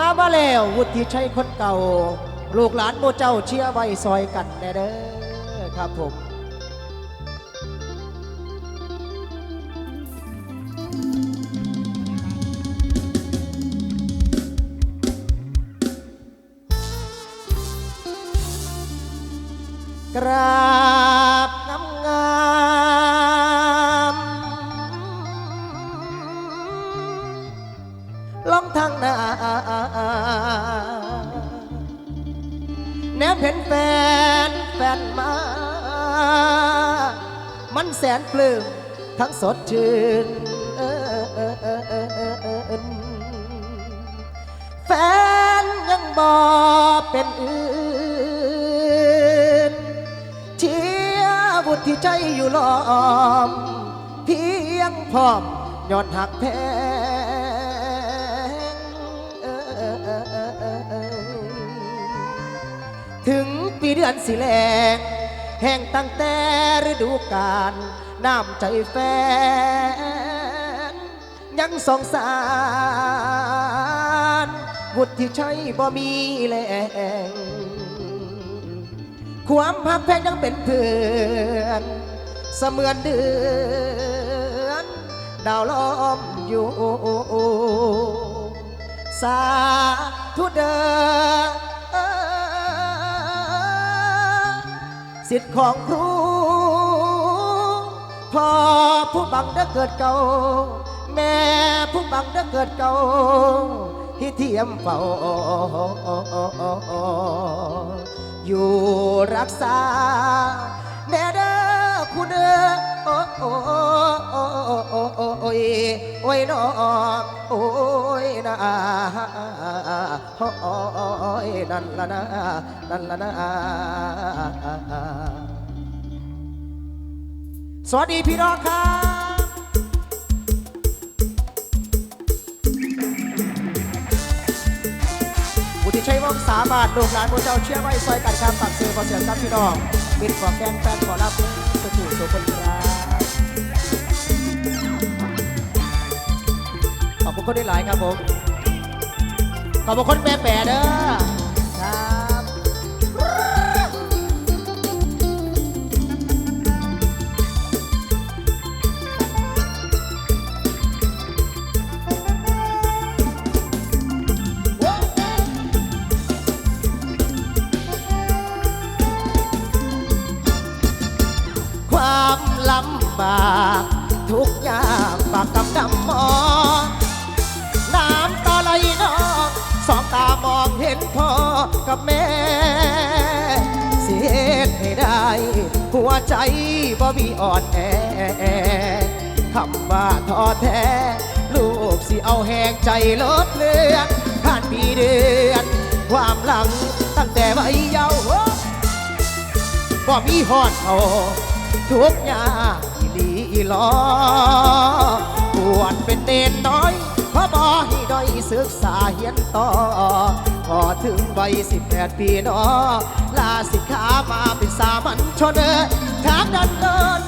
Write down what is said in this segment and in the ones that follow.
มามาแล้ววุฒิชัยคนเก่า ลูกหลานโมเจ้าเชียร์ไว้ซอยกันแน่เด้อครับผมกรา ทั้งสดชื่นแฟนยังบอเป็นอื่นเชียบุตรที่ใจอยู่ล้อม เพียงพร้อมยอดหักแพงถึงปีเดือนสิแลงแห่งตั้งแต่ฤดูกาล น้ำใจแฟน ยังสงสารบุตรที่ใช่บ่มีแรงความพักแพงยังเป็นเพื่อนเสมือนเดือน ดาวล้อมอยู่สาธุเดอสิทธิ์ของครู พ่อผู้บังได้เกิดเก่า แม่ผู้บังได้เกิดเก่าที่เทียมเฝ้าอยู่รักษาแน่เด้อคุณเด้อโอ้โอ้โอ้โอ้โอ้ยโอ้ยน้องโอ้ยนะโอ้ยนั่นละนะนั่นละนะ สวัสดีพี่น้องครับบุตรชัยวงศ์สามารถลูกหลานพระเจ้าเชื่อไว้ซอยกันคำตักเสือขอเสียงครับพี่น้องบินขอแกงแฟนขอรับสุขสุขครับขอบคุณคนที่หลายครับผมขอบคุณคนแปรแปรเด้อ หัวใจบ่มีอ่อนแอคำว่าท้อแท้ ลูกสิเอาแหงใจลดเลือนผ่านปีเดือน ความหลังตั้งแต่วัยเยาว์บ่มีหอดเขาทุกอย่างอีลีอีลอปวดเป็นเนนน้อาะบ่ด้อยศึกษาเฮียนต่อพอถึงวัยสิบแปดปีนอลาสิกขามาเป็นสามัญชนเอทางดันเดิน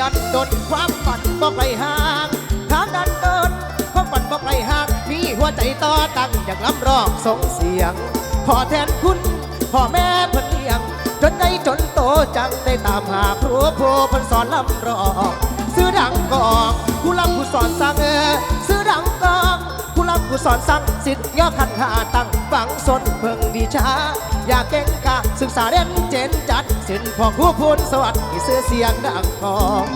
ดันดนความฝันบอกไกลห่างทางดันเดินความฝันบอกไกลห่าง มีหัวใจต่อตั้งอยากล้ำร้องส่งเสียงขอแทนคุณพ่อแม่เพิ่นเลี้ยง จนได้จนโตจังได้ตามหาครูโพเพิ่นสอนลำร้องซื้อดังกองผู้ลำผู้สอนสั่งเออซื้อดังกอง ผู้สอนสั่งสิทธิ์ย่อขันหาตั้งฝังสนเพิ่งวิชา อย่าเก่งกาศึกษาเด่นเจนจัดสินพ่อครูพูนสวัสดิ์มีเสื้อเสียงดังกอง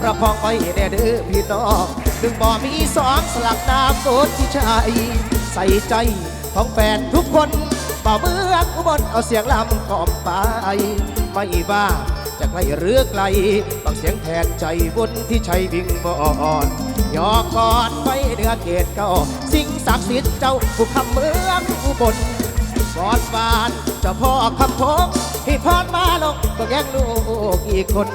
ประพองไว้แน่เด้อพี่น้องถึงบ่มีสองสลักนามโกดที่ชายใส่ใจของแฟนทุกคนเป่าเมืองอุบลเอาเสียงลำกล่อมไปไม่ว่าจะไกลหรือไกลบางเสียงแทนใจบนที่ชัยวิ่งบ่อ่อน ยอกกอดไว้เนื้อเกตเก่า สิ่งศักดิ์สิทธิ์เจ้าผู้คำเมืองอุบลกอดบานเจ้าพ่อคำพงให้พรมาลงก็แย่งลูกอีกคน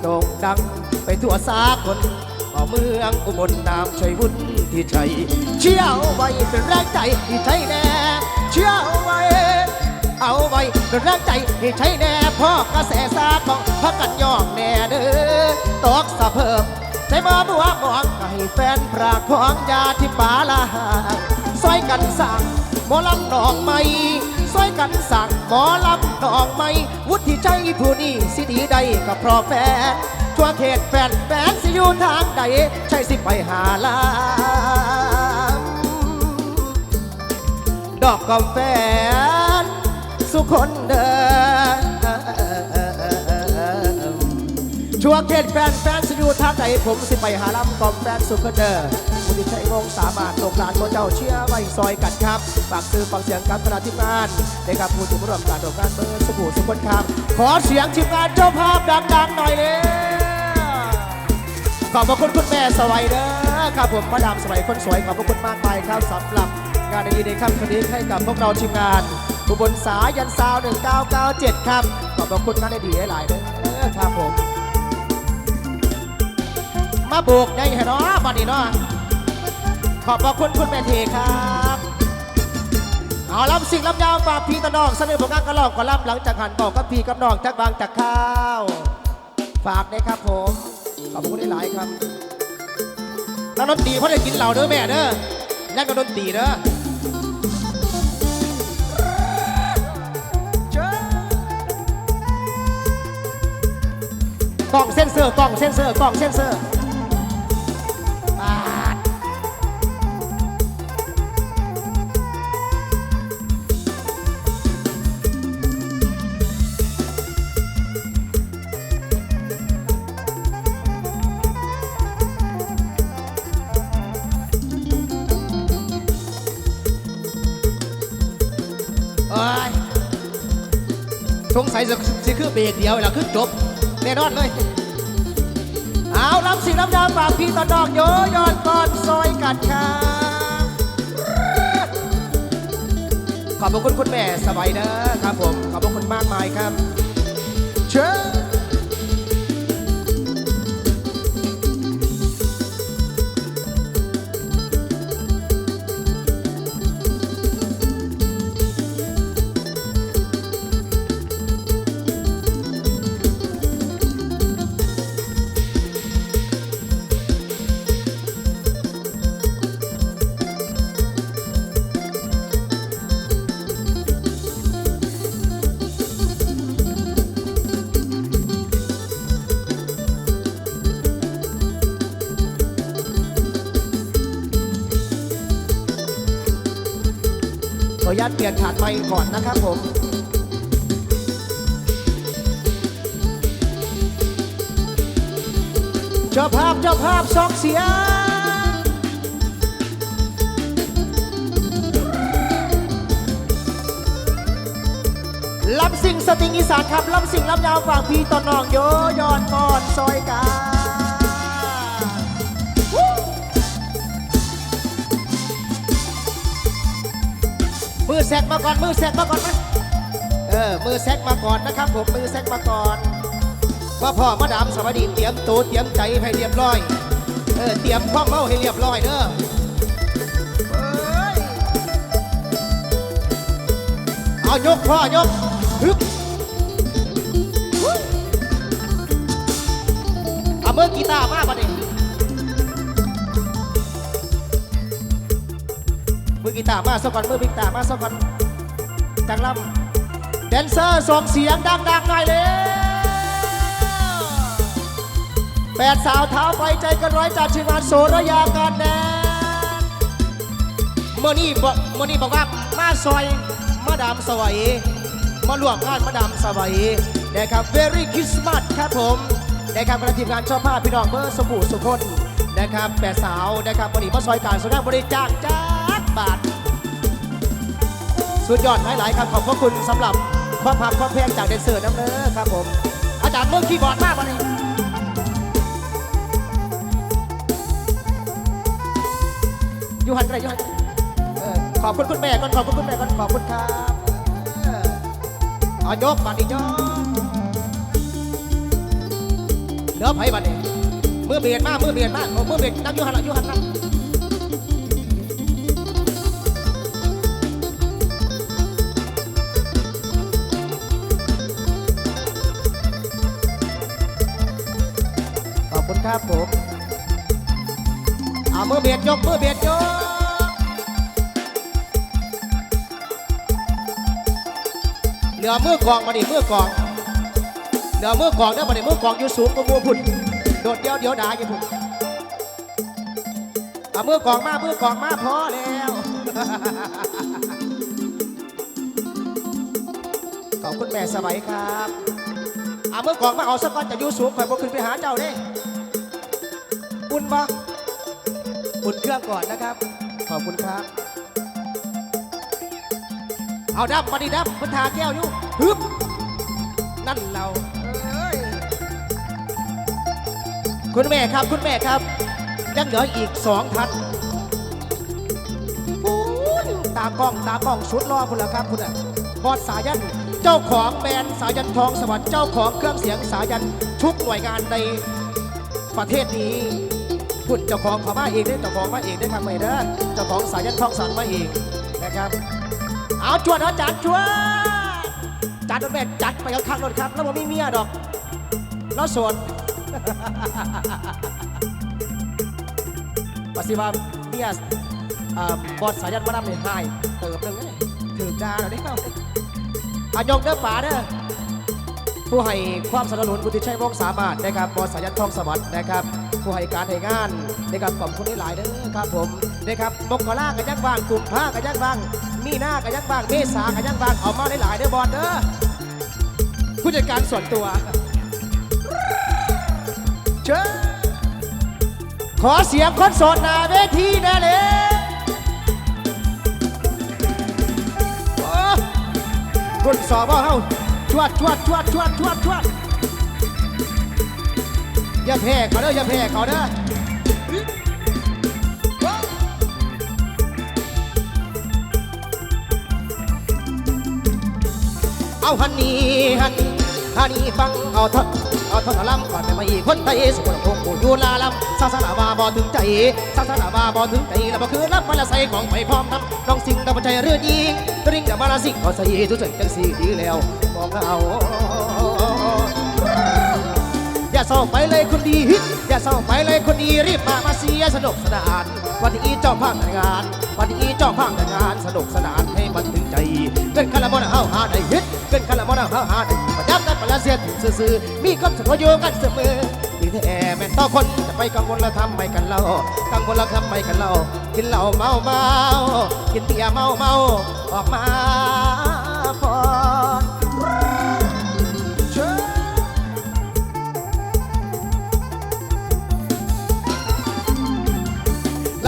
โด่งดังไปทั่วสากลเอเมืองอุบลนามชัยวุฒที่ชัยเชี่ยวไว้เป็นแรงใจที่ใช่แน่เชี่ยวไว้ เอาไว้เป็นแรงใจที่ใช่แน่พ่อกระแสซาดมองพักกันยอกแน่เด้อตอกสะเพิ่ม ใจมาบัวมองก็ให้แฟนพรากของยาที่ป่าละหางสวยกันสั่งหมอลำหนองไม่ซอยกันสั่งหมอลำหนองไม่วุฒิใจผู้นี้สิดีใดก็เพราะแฟนทั่วเขตแฟนแฟนสิอยู่ทางใดใช่สิไปหาลำดอกกาแฟสุคนเดิน ชัวเขตแฟนแฟนสิอยู่ทางไหนผมสิไปหาลำกอมแฟนสุคนเดินผู้ที่ใช้งสามารถโลกลานโมเจ้าเชื่อไว้ซอยกันครับฝากซื้อฟังเสียงกับคณะทีมงานในการพูดถึงร่วมการดอกงานเบอร์สบู่สุคนครับขอเสียงทีมงานเจ้าภาพดังๆหน่อยเลยขอบพระคุณคุณแม่สวัยเด้อครับผมมาดามสวัยคนสวยขอบพระคุณมากมายครับสำหรับงานดีๆในค่ำคืนนี้ให้กับพวกเราทีมงานอุบลสายันซาว 1997 ครับขอบพระคุณงานดีๆหลายๆเด้อครับผม โบกใหญ่ให้เนาะบัดนี้เนาะขอบพระคุณคุณแม่เทครับ เอาลำสิ่งลำยาวฝากพี่ตะนองเสนอผลงานกระลอกกระลำหลังจากหันบอกกับพี่กับน้องจากบางจากข้าว ฝากด้ครับผม ขอบคุณหลายครับนักดนตรีเขาได้กินเหล่าเด้อแม่เด้อนักดนตรีเด้อเจ้ากล่องเส้นเซอร์กล่องเส้นเซอร์กล่องเส้นเซอร์ สงสัยจะสิคือเบรกเดียวแล้วคือจบแน่นอนเลย เอาลำสิลำยาฝากพี่ตอดอกโยยอนก่อนซอยกัดค่ะขอบคุณคุณแม่สบายเด้อครับผม ขอบคุณมากมายครับ ออนุญาตเปลี่ยนถาดไมค์ก่อนนะครับผมเจ้าภาพเจ้าภาพสองเสียงลำสิงสติงอีสานครับลำสิงลำยาวฝั่งพี่ตอนนองโยยอนก่อนซอยกา มือแซกมาก่อน มือแซกมาก่อนไหมเออ มือแซกมาก่อนนะครับผม มือแซกมาก่อนว่าพ่อมาดามสวัสดีเตรียมตัวเตรียมใจให้เรียบร้อย เออ เตรียมความเมาให้เรียบร้อยเด้อเออายกพ่อยกฮึบเอามือกีตาร์มา กีตาร์มาสักก่อนมือกีตาร์มาสักก่อนจังลำแดนเซอร์ส่งเสียงดังๆหน่อยเลยแปดสาวเท้าไฟใจกันร้อยจากทีมงานโสระยาการแดนเมื่อนี้บอกเมื่อนี้บอกว่ามาซอยมาดามสวัยมาร่วมงานมาดามสวัยนะครับ Very Christmas ครับผมนะครับคณะทีมงานชอบผ้าพี่น้องเบอร์สบู่สุคนนะครับแปดสาวนะครับวันนี้มาซอยการแสดงบริจาคจ้า บาท สุดยอดหลายๆครับขอบพระคุณสำหรับความพักความแพงจากเดนเซอร์น้ำเน้อครับผม อาจารย์เมื่อคีย์บอร์ดมากวันนี้ยูหันไรยูหันขอบคุณคุณแม่ก่อนขอบคุณคุณแม่ก่อนขอบคุณครับเออเอายกบัตรอีกยกเหลือไผ่บัตรนี่มือเบียดมากมือเบียดมากเอามือเบียดนั่งยูหันละยูหันละ ครับผมเอามือเบียดยกมือเบียดยกเหลือมือกองมาดิมือกองเหลือมือกองได้มาดิมือกองอยู่สูงกว่มัวพุ่นโดดเดียวเดียวดาอยู่พุ่นเอามือกองมามือกองมาพอแล้วขอบคุณแม่สบายครับเอามือกองมาเอาสักก้อนจะอยู่สูงคอยบกขึ้นไปหาเจ้าเด้ อุ่นปะอุ่นเครื่องก่อนนะครับ ขอบคุณครับ เอาดับมาดิดับพันธาแก้วอยู่ฮึบนั่นเราคุณแม่ครับคุณแม่ครับ ยังเหลืออีกสองท่านปูนตากล้องตากล้องชุดรอคุณและครับคุณอะบอสสายันเจ้าของแบรนด์สายันทองสวัสดิ์เจ้าของเครื่องเสียงสายันทุกหน่วยงานในประเทศนี้ คุณเจ้าของเขามาเองเด้เจ้าของมาเองเด้อครับไม่เด้อเจ้าของสายันทองสารมาเองนะครับ เอาจวดเอาจัดจวดจัดรถแม่จัดไปข้างรถครับ แล้วผมมีเมียดอกแล้วโสดปฏิวัติเมียบอสสายันมาดำในไฮเติมหนึ่งเลยถือดาแล้วนี่เขาอายกเด้อป๋าเด้อผู้ให้ความสนับสนุนบุตรชัยวงสามารถนะครับบอสสายันทองสวัสดิ์นะครับ ผู้ให้การให้งานนะครับขอบคุณหลายๆเด้อครับผมนะครับมกรากันยังบางกลุ่มผ้ากันยังบาง มีหน้ากันยังบางเมษากันยังบางเอามาหลายๆเด้อบอลเด้อผู้จัดการส่วนตัวเชิญขอเสียงคนโสดหน้าเวทีแน่เลยรุ่นสอบว่าเฮาชวดชวดชวดชวดชวดชวด อย่าแพ้เขาเด้ออย่าแพ้เขาเด้อเอาฮันนี่ฮันนี่ฮันนี่ฟังเอาทอดเอาทอดลำก่อนไปมาอีกคนไทยสุขภาพผู้อยู่ลาลำศาสนาบาบ่ถึงใจศาสนาบาบ่ถึงใจแล้วบ่คือรับมาละใส่ของไปพร้อมทำน้องสิ่งตะบันใจเรื่อยิงตริงแต่มาละสิ่งก็ใส่ทุกสิ่งจังสีดีแล้วบอกเอา อย่าเศร้าไปเลยคนดี อย่าเศร้าไปเลยคนดีรีบมามาเสียสนุกสนาน วันนี้เจ้าภาพแต่งงาน วันนี้เจ้าภาพแต่งงานสนุกสนานให้มันถึงใจเกินคาราบอนเฮาหาได้ฮิตเกินคาราบอนเฮาหาได้ประยับกันปละเสียถึงซื่อๆมีความสุขอยู่กันเสมอดีแท้แม่นต่อคนจะไปกังวลแล้วทำไม่กันเล่ากังวลแล้วทำไม่กันเล่ากินเหล้าเมาเมากินเบียเมาเมาออกมา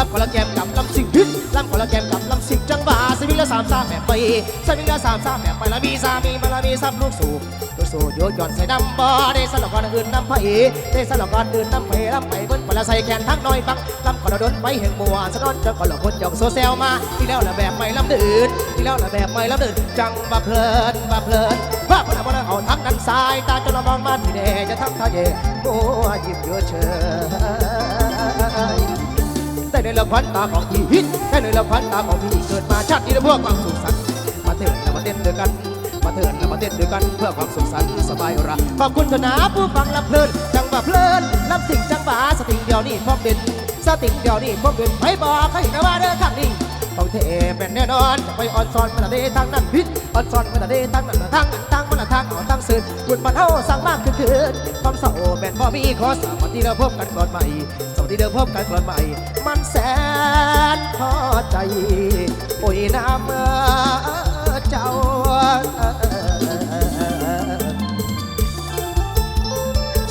ำคนละแกมกับลำสิงฮึลำคนละแกมกับลำสิงจังหวะสวิงละสามสามแม่ไปสวิงละสามสามแม่ไปละมีสามีมาละมีซับลูกสูบลูกสูบโยนหย่อนใส่น้ำบ่อได้สลับกันอื่นน้ำไผ่ได้สลับกันอื่นน้ำไผ่ลำไผ่บนคนละใส่แขนทั้งน้อยฟังลำคนละดนไปแห่งมัวสะนอนจะคนละคนหยองโซเซลมาที่แล้วละแบบไม่ลำดื่นที่แล้วละแบบไม่ลำดื่นจังบาเพลินบาเพลินว่าพนักงานเอาทั้งนั้นสายตาจนเรามองมาที่แน่จะทั้งทะเยมัวยิ้มเยอะเชย ได้ในละควันตาของพี่ฮิตได้ในละควันตาของพี่เกิดมาชาตินี้พวกความสุขสันต์มาเถิดแล้วมาเต้นด้วยกัน มาเถิดแล้วมาเต้นด้วยกันเพื่อความสุขสันต์สบายระขอบคุณธนาผู้ฟังรับเพลินจังหวะเพลินรับสิ่งจังหวะสติงเดียวนี่พร้อมเป็นสติงเดียวนี่พร้อมเป็นไปบอกให้นะว่าเด้อข้างนี้ต้องเทเป็นแน่นอนจะไปออนซอนมันละเดทางนั้นพิษออนซอนมันละเดทางนั้นทางนั้นทางมันละทางเอาทางสื่อบุญมันเท่าสั่งมากขึ้นขึ้นความเศร้าแม่นบ่มีขอสามวันที่เราพบกันก่อนใหม่ สวัสดีเดิมพบกันก่อนใหม่ มันแสนพอใจ โอ้ยน้ำเมื่อเจ้า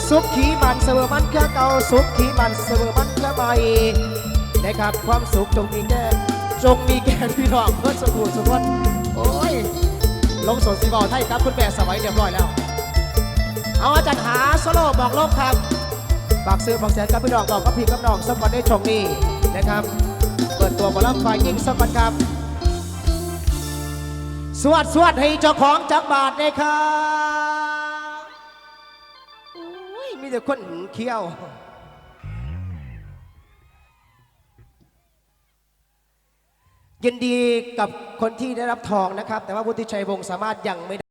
สุขขีมันเสมอมันเครือเก่าสุขขีมันเสมอมันเครือใหม่นะครับความสุขจงมีแก่จงมีแก่พี่น้องเพื่อนสมุทรสมนโอ้ยลงสนสีบอลไทยครับคุณแม่สวัยเรียบร้อยแล้ว เอาอาจารย์หาโซโล่บอกโลกครับ ฝากซื้อฝากแสนกับพี่น้องบอกกับพี่กับน้องสักวันได้ชมนี่นะครับ เปิดตัวบอลลัมไฟยิงสักวันครับ สวัสดสวัสดให้เจ้าของจักรบาทเลยครับอุ้ยมีแต่คนเขี้ยวยินดีกับคนที่ได้รับทองนะครับ แต่ว่าวุฒิชัยวงศ์สามารถยังไม่